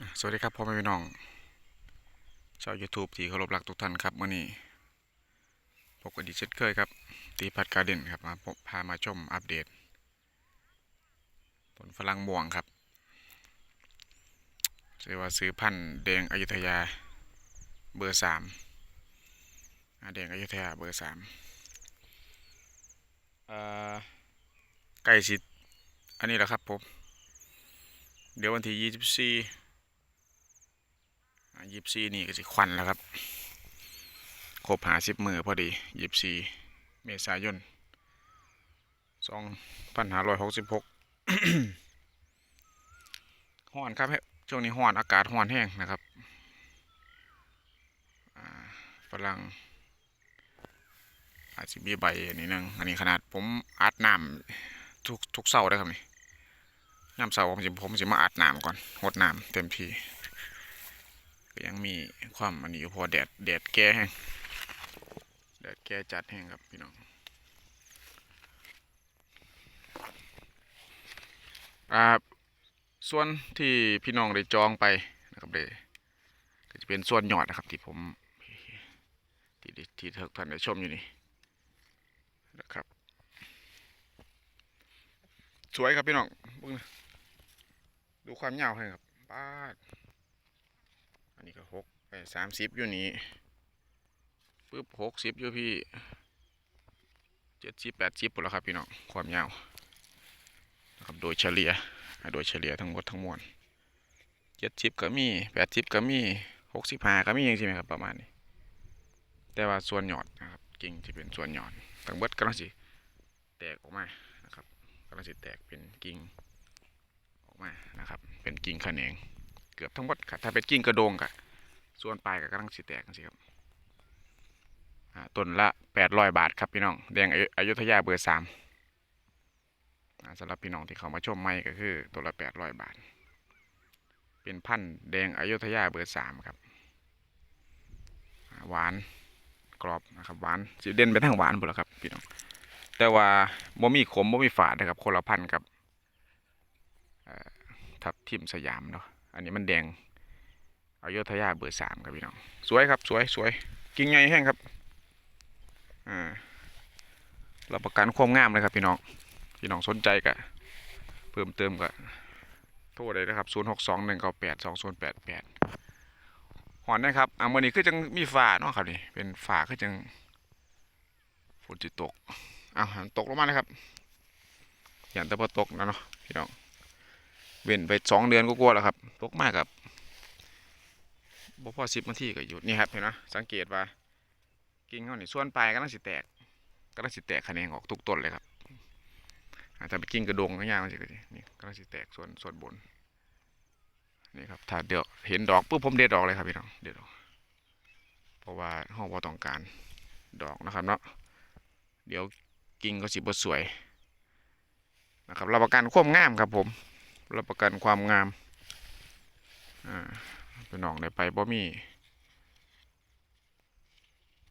สวัสดีครับพ่อแม่พี่น้องชาว YouTube ที่เคารพรักทุกท่านครับมื่อนี้ปกติเช่นเคยครับ ตีพัดการเด่นครับมาพามาชมอัปเดตผลฝรั่งม่วงครับเรียกว่าซื้อพันธุ์แดงอยุธยาเบอร์สามแดงอยุธยาเบอร์สามเอ่สิอันนี้แหละครับผมเดี๋ยววันที่ยี่สิบสี่ ยี่สี่นี่ก็สิควันแล้วครับ ครบหาสิบมือพอดียี่สี่เมษายนสองพันห้าร้อยหกสิบหกห้อนครับเฮ้ยช่วงนี้ห้อนอากาศห้อนแห้งนะครับอ่าฝรั่งอาจจะมีใบอันนี้นึงอันนี้ขนาดผมอัดน้ำทุกทุกเสาร์ได้ครับนี่น้ำเสาร์ผมจะผมจะมาอัดน้ำก่อนหดน้ำเต็มที่ ก็ยังมีความอันนี้อยู่พอแดดแดดแก่แห้งแดดแก่จัดแห้งครับพี่น้องอ่าส่วนที่พี่น้องได้จองไปนะครับเดก็จะเป็นส่วนยอดนะครับ ที่ผมที่ที่ท่านได้ชมอยู่นี่นะครับ สวยครับพี่น้องดูความยาวให้ครับป้า อันนี้ก็หกไปสามสิบอยู่นี้ปึ๊บหกสิบอยู่พี่เจ็ดสิบแปดสิบหมดแล้วครับพี่น้องความยาวนะครับโดยเฉลี่ยโดยเฉลี่ยทั้งหมดทั้งมวลเจ็ดสิบก็มีแปดสิบก็มีหกสิบห้าก็มีอย่างใช่ไหมครับประมาณนี้ แต่ว่าส่วนหยอดนะครับกิ่งที่เป็นส่วนหยอดทั้งเบิดกำลังสิแตกออกมานะครับกำลังสิแตกเป็นกิ่งออกมานะครับ เป็นกิ่งขะแขนง กือบทั้งหมดครับถ้าเป็นกิ่งกระโดงกะส่วนปลายก็กำลังสิแตกสิครับอ่าต้นละแปดร้อยบาทครับพี่น้องแดงอยุอยุธยาเบอร์สามอ่าสำหรับพี่น้องที่เขามาชมใหม่ก็คือต้นละแปดร้อยบาท เป็นพันธุ์แดงอายุธยาเบอร์สามครับ หวานกรอบนะครับหวานสิเด่นไปทางหวานหมดแล้วครับพี่น้องแต่ว่าบ่มีขมบ่มีฝาดนะครับคนละพันธุ์กับทับทิมสยามเนาะ อันนี้มันแดงอายุธยาเบอร์สามครับพี่น้อง สวยครับสวยสวยกิ่งใหญ่แห้งครับอ่ารับประกันความงามเลยครับพี่น้อง พี่น้องสนใจก็เพิ่มเติมก็โทรเลยนะครับ 0 6 2 1 9 8 2 0 8 8หอนนะครับอ่ามื่อนี้คือจังมีฟ้าเนาะครับนี่ เป็นฟ้าคือจังฝนจะตกอ้าวตกลงมาเลยครับ อย่างแต่พอตกนะเนาะพี่น้อง เว้นไปสองเดือนก็กลัวแล้วครับตกมากครับบ่พอสิบนาทีก็หยุดนี่ครับเห็นไหมสังเกตว่ากิ่งเขานี่ส่วนปลายกำลังสิแตกกำลังสิแตกแขนงออกทุกต้นเลยครับอาถ้าเป็นกิ่งกระดงก็ยากมันสิก็นี่กำลังสิแตกส่วนส่วนบนนี่ครับถ้าเดี๋ยวเห็นดอกปุ๊บผมเด็ดดอกเลยครับพี่น้องเด็ดดอกเพราะว่าห้องว่าต้องการดอกนะครับเนาะเดี๋ยวกิ่งก็สิบสวยนะครับรับประกันความงามครับผม รับประกันความงามอ่าพี่น้องได้ไปบ่มี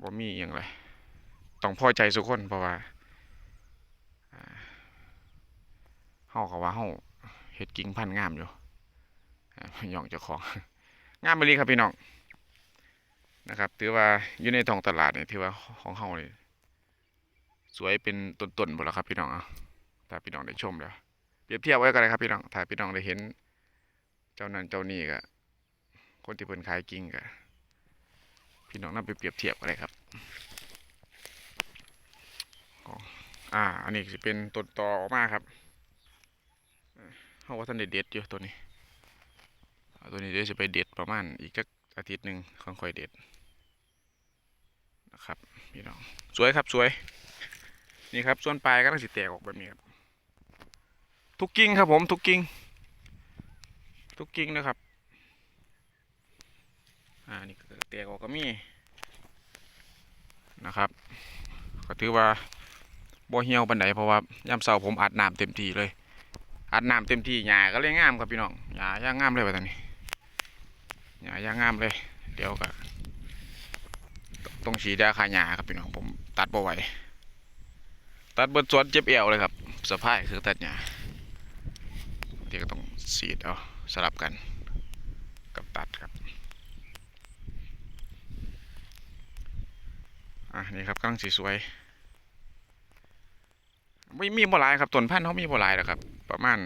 บ่มีอย่างไรต้องพอใจสุกคนเพราะว่าเฮาก็ว่าเฮาเฮ็ดกิ่งพันงามอยู่อ่าย่องเจ้าของงามไปเลยครับพี่น้องนะครับถือว่าอยู่ในท้องตลาดนี่ถือว่าของเฮานี่สวยเป็นต้นๆหมดแล้วครับพี่น้องอะถ้าพี่น้องได้ชมแล้ว รียบเทียบไว้กันเลยครับพี่น้องถ้าพี่น้องได้เห็น เจ้านั้นเจ้านี่ก็คนที่เพิ่นขายกิ่งก็พี่น้องนำไปเปรียบเทียบกันเลยครับอ่า อันนี้สิเป็นต้นตอออกมาครับเอ่อเฮาว่าท่านได้เด็ดอยู่ตัวนี้ ตัวนี้เดี๋ยวจะไปเด็ดประมาณอีกสักอาทิตย์หนึ่งค่อยๆเด็ดนะครับพี่น้องสวยครับสวย นี่ครับส่วนปลายก็ต้องสิแตกออกแบบนี้ครับ ทุกกิ่งครับผมทุกกิ่งทุกกิ่งนะครับ อ่านี่ก็แตกออกก็มีนะครับ ก็ถือว่าบ่เหี่ยวปานใดเพราะว่ายามเช้าผมอัดน้ำเต็มที่เลย อัดน้ำเต็มที่หญ้าก็เลยงามครับพี่น้องหญ้าย่างงามเลยว่าตอนนี้หญ้าย่างงามเลย เดี๋ยวก็ต้องฉีดยาฆ่าหญ้าครับพี่น้องผมตัดบ่ไหวตัดเบิดสวนเจ็บเอวเลยครับสะพายคือตัดหญ้า ทีก็ต้องสีดเอาสลับกันกับตัดครับอะนี่ครับกำลังสีสวยไม่มีบ่หลายครับต้นพันธุ์เขามีบ่หลายหรอกครับ ประมาณ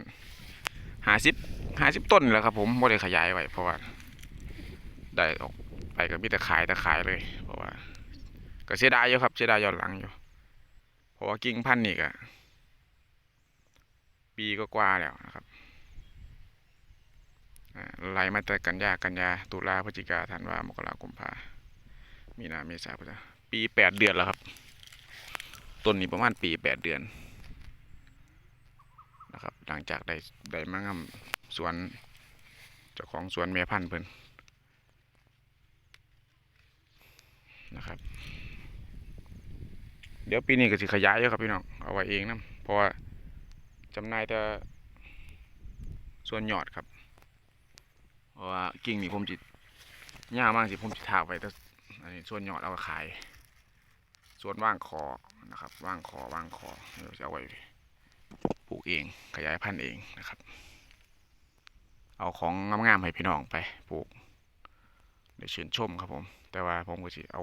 ห้าสิบห้าสิบต้นแหละครับ ผมไม่ได้ขยายไว้เพราะว่าได้ออกไปก็มีแต่ขายแต่ขายเลย เพราะว่า ก็เสียดายอยู่ครับเสียดายย้อนหลังอยู่ เพราะว่ากิ่งพันธุ์นี่ก็ปีก็กว่าแล้วนะครับ อ่าไล่มาแต่กันยากันยาตุลาพฤศจิกาธันวามกราคมพามีนาเมษาพฤษภาปีแปดเดือนแล้วครับ ต้นนี้ประมาณปีแปดเดือนนะครับ หลังจากได้ได้มางำสวนเจ้าของสวนเมียพันธุ์เพิ่นนะครับ เดี๋ยวปีนี้ก็สิขยายเยอะครับพี่น้องเอาไว้เองนะเพราะว่าจำนายแต่ส่วนยอดครับ เพราะว่ากิ่งนี่ผมจิตย่ามากสิผมจิตถากไว้แต่อันนี้ส่วนยอดเอาไปขาย ส่วนว่างคอนะครับ ว่างคอว่างคอเดี๋ยวจะเอาไว้ปลูกเองขยายพันธุ์เองนะครับ เอาของงามๆให้พี่น้องไปปลูกเดี๋ยวชื่นชมครับผม แต่ว่าผมก็สิเอา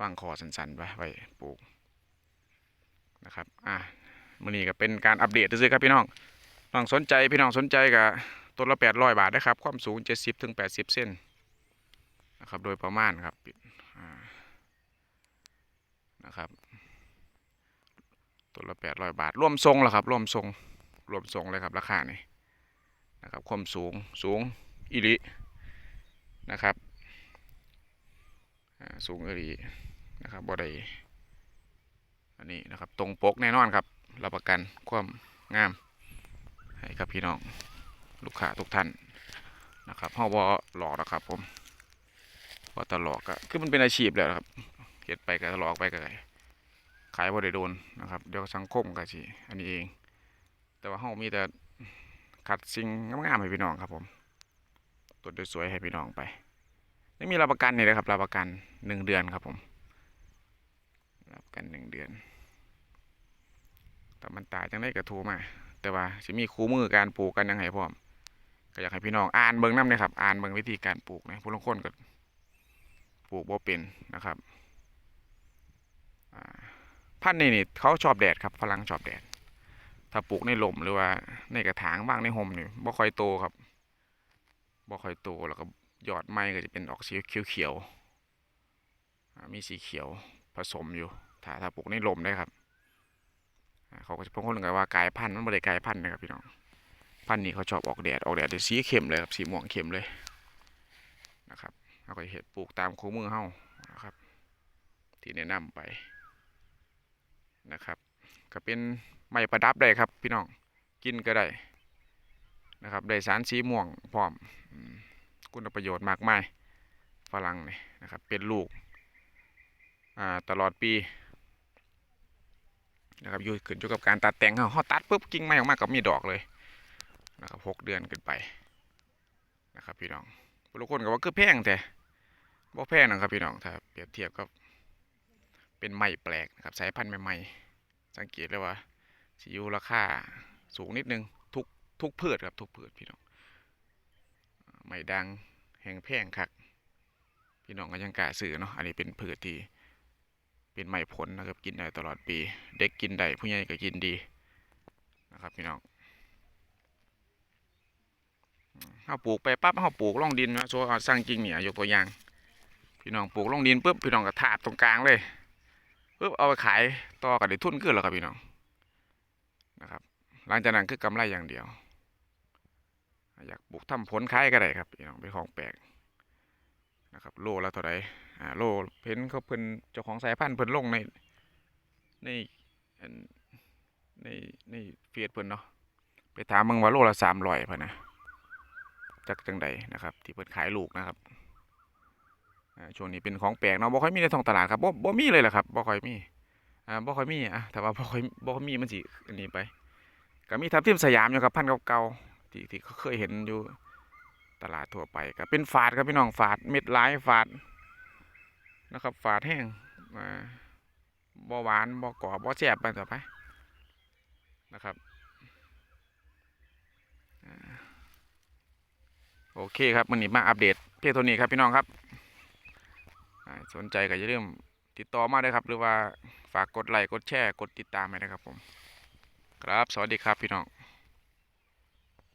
ว่างคอสันๆไว้ไว้ปลูกนะครับ อะมื้อนี้ก็เป็นการอัปเดตซื่อครับพี่น้องน้องสนใจพี่น้องสนใจก็ ต้นละ800บาทนะครับ ความสูง70ถึง80เซนนะครับ โดยประมาณครับนะครับต้นละ800บาทร่วมทรงเหรอครับร่วมทรง รวมทรงเลยครับ ราคานี่นะครับ ความสูง สูงอีหลินะครับอ่าสูงเอรีนะครับบ่ได้อันนี้นะครับ ตรงปกแน่นอนครับ รับประกันความงาม ให้กับพี่น้อง ลูกค้าทุกท่านนะครับเฮาบ่หลอกนะครับผมว่าตลอกก็คือมันเป็นอาชีพแล้วครับเฮ็ดไปก็หลอกไปก็ขายบ่ได้โดนนะครับเดี๋ยวสังคมก็สิอันนี้เอง แต่ว่าเฮามีแต่ขัดสิ่งงามๆให้พี่น้องครับผมตัวสวยๆให้พี่น้องไปไม่มีรับประกันนี่เลยครับรับประกันหนึ่งเดือนครับผมรับประกันหนึ่งเดือนแต่มันตายจังได้กระทูมา แต่ว่าสิมีคู่มือการปลูกกันยังไงพร้อม ก็อยากให้พี่น้องอ่านเบิ่งน้ำนะครับ อ่านเบิ่งวิธีการปลูกนะผู้ลงคนก็ปลูกบ่เป็นนะครับพันธุ์นี่นี่เขาชอบแดดครับฝรั่งชอบแดด ถ้าปลูกในลมหรือว่าในกระถางบ้างในโฮมนี่บ่ค่อยโตครับบ่ค่อยโตแล้วก็ยอดไม้ก็จะเป็นออกสีเขียวๆมีสีเขียวผสมอยู่ ถ้าถ้าปลูกในลมได้ครับเขาก็จะพงคนกันว่ากายพันธุ์มันไม่ได้กายพันธุ์นะครับพี่น้อง พันธุ์นี้เขาชอบออกแดดออกแดดเป็นสีเข้มเลยครับสีม่วงเข้มเลยนะครับเขาก็จะเห็ดปลูกตามคู่มือเฮานะครับ ที่แนะนำไปนะครับ ก็เป็นไม้ประดับได้ครับ พี่น้องกินก็ได้นะครับได้สารสีม่วงพร้อมคุณประโยชน์มากมายฝรั่งนี่นะครับ เป็นลูกตลอดปีนะครับอยู่ขึ้นอยู่กับการตัดแต่งเขาเขาตัดปุ๊บกิ่งไม้ออกมาก็มีดอกเลย นะครับหกเดือนขึ้นไปนะครับพี่น้องบางคนก็ว่าคือแพงแต่บ่แพงนะครับพี่น้องถ้าเปรียบเทียบกับเป็นไม้แปลกนะครับสายพันธุ์ใหม่ๆสังเกตเลยว่าสิอยู่ราคาสูงนิดนึงทุกทุกพืชครับทุกพืชพี่น้องไม่ดังแห่งแพงคักพี่น้องก็ยังกล้าซื้อเนาะอันนี้เป็นพืชที่เป็นไม้ผลนะครับกินได้ตลอดปี เด็กกินได้ผู้ใหญ่ก็กินดีนะครับพี่น้อง เอาปลูกไปปั๊บเอาปลูกล่องดินนะโซเอาสร้างจริงเนี่ยยกตัวอย่าง พี่น้องปลูกล่องดินปุ๊บพี่น้องก็ถาดตรงกลางเลยปุ๊บเอาไปขายต่อกับได้ทุนขึ้นแล้วครับพี่น้องนะครับ หลังจากนั้นคือกำไรอย่างเดียว อยากปลูกทำผลขายก็ได้ครับพี่น้องเป็นของแปลกนะครับโลละเท่าไหร่อ่าโลเพ้นเขาเพิ่นเจ้าของสายพันธุ์เพิ่นลงในในอันในในเฟียดเพิ่นเนาะไปถามมึงว่าโลละสามร้อยพะนะ จากจังใดนะครับ ที่เพิ่นขายลูกนะครับช่วงนี้เป็นของแปลกเนาะบ่ค่อยมีในท้องตลาดครับบ่บ่มีเลยแหละครับบ่ค่อยมีอ่าบ่ค่อยมีอะแต่ว่าบ่ค่อยบ่ค่อยมีมันสิอันนี้ไปก็มีทับทิมสยามอยู่ครับพันเก่าๆที่ที่เขาเคยเห็นอยู่ตลาดทั่วไปก็เป็นฝาดครับพี่น้องฝาดเม็ดลายฝาดนะครับฝาดแห้งมาบ่หวานบ่กรอบบ่แซ่บไปต่อไปนะครับอ่า โอเคครับมันนี้มาอัปเดตเพียงเท่านี้ครับพี่น้องครับ สนใจก็อย่าลืมติดต่อมาได้ครับ หรือว่าฝากกดไลค์กดแชร์กดติดตามไปนะครับผม ครับสวัสดีครับพี่น้อง